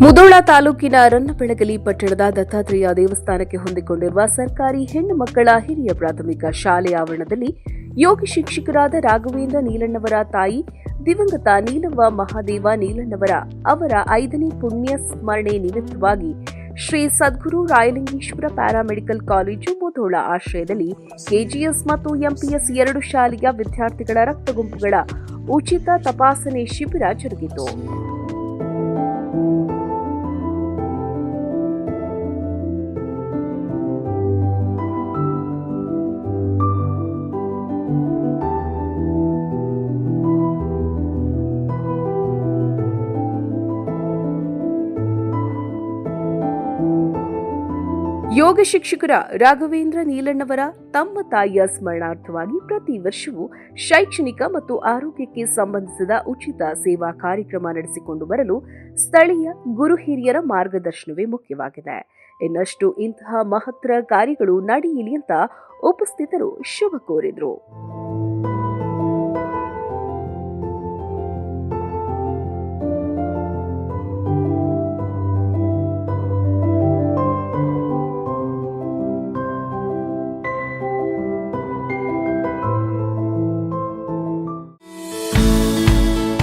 ಮುಧೋಳ ತಾಲೂಕಿನ ರನ್ನಬೆಳಗಲಿ ಪಟ್ಟಣದ ದತ್ತಾತ್ರೇಯ ದೇವಸ್ಥಾನಕ್ಕೆ ಹೊಂದಿಕೊಂಡಿರುವ ಸರ್ಕಾರಿ ಹೆಣ್ಣು ಮಕ್ಕಳ ಹಿರಿಯ ಪ್ರಾಥಮಿಕ ಶಾಲೆ ಆವರಣದಲ್ಲಿ ಯೋಗಿ ಶಿಕ್ಷಕರಾದ ರಾಘವೇಂದ್ರ ನೀಲಣ್ಣವರ ತಾಯಿ ದಿವಂಗತ ನೀಲವ್ವ ಮಹಾದೇವ ನೀಲಣ್ಣವರ ಅವರ ಐದನೇ ಪುಣ್ಯ ಸ್ಮರಣೆ ನಿಮಿತ್ತವಾಗಿ ಶ್ರೀ ಸದ್ಗುರು ರಾಯಲಿಂಗೇಶ್ವರ ಪ್ಯಾರಾಮೆಡಿಕಲ್ ಕಾಲೇಜು ಮುಧೋಳ ಆಶ್ರಯದಲ್ಲಿ ಕೆಜಿಎಸ್ ಮತ್ತು ಎಂಪಿಎಸ್ ಎರಡು ಶಾಲೆಯ ವಿದ್ಯಾರ್ಥಿಗಳ ರಕ್ತ ಗುಂಪುಗಳ ಉಚಿತ ತಪಾಸಣೆ ಶಿಬಿರ ಜರುಗಿತು. ಯೋಗ ಶಿಕ್ಷಕರ ರಾಘವೇಂದ್ರ ನೀಲಣ್ಣವರ ತಮ್ಮ ತಾಯಿಯ ಸ್ಮರಣಾರ್ಥವಾಗಿ ಪ್ರತಿ ವರ್ಷವೂ ಶೈಕ್ಷಣಿಕ ಮತ್ತು ಆರೋಗ್ಯಕ್ಕೆ ಸಂಬಂಧಿಸಿದ ಉಚಿತ ಸೇವಾ ಕಾರ್ಯಕ್ರಮ ನಡೆಸಿಕೊಂಡು ಬರಲು ಸ್ಥಳೀಯ ಗುರು ಹಿರಿಯರ ಮಾರ್ಗದರ್ಶನವೇ ಮುಖ್ಯವಾಗಿದೆ. ಇನ್ನಷ್ಟು ಇಂತಹ ಮಹತ್ತರ ಕಾರ್ಯಗಳು ನಡೆಯಲಿ ಅಂತ ಉಪಸ್ಥಿತರು ಶುಭ ಕೋರಿದರು.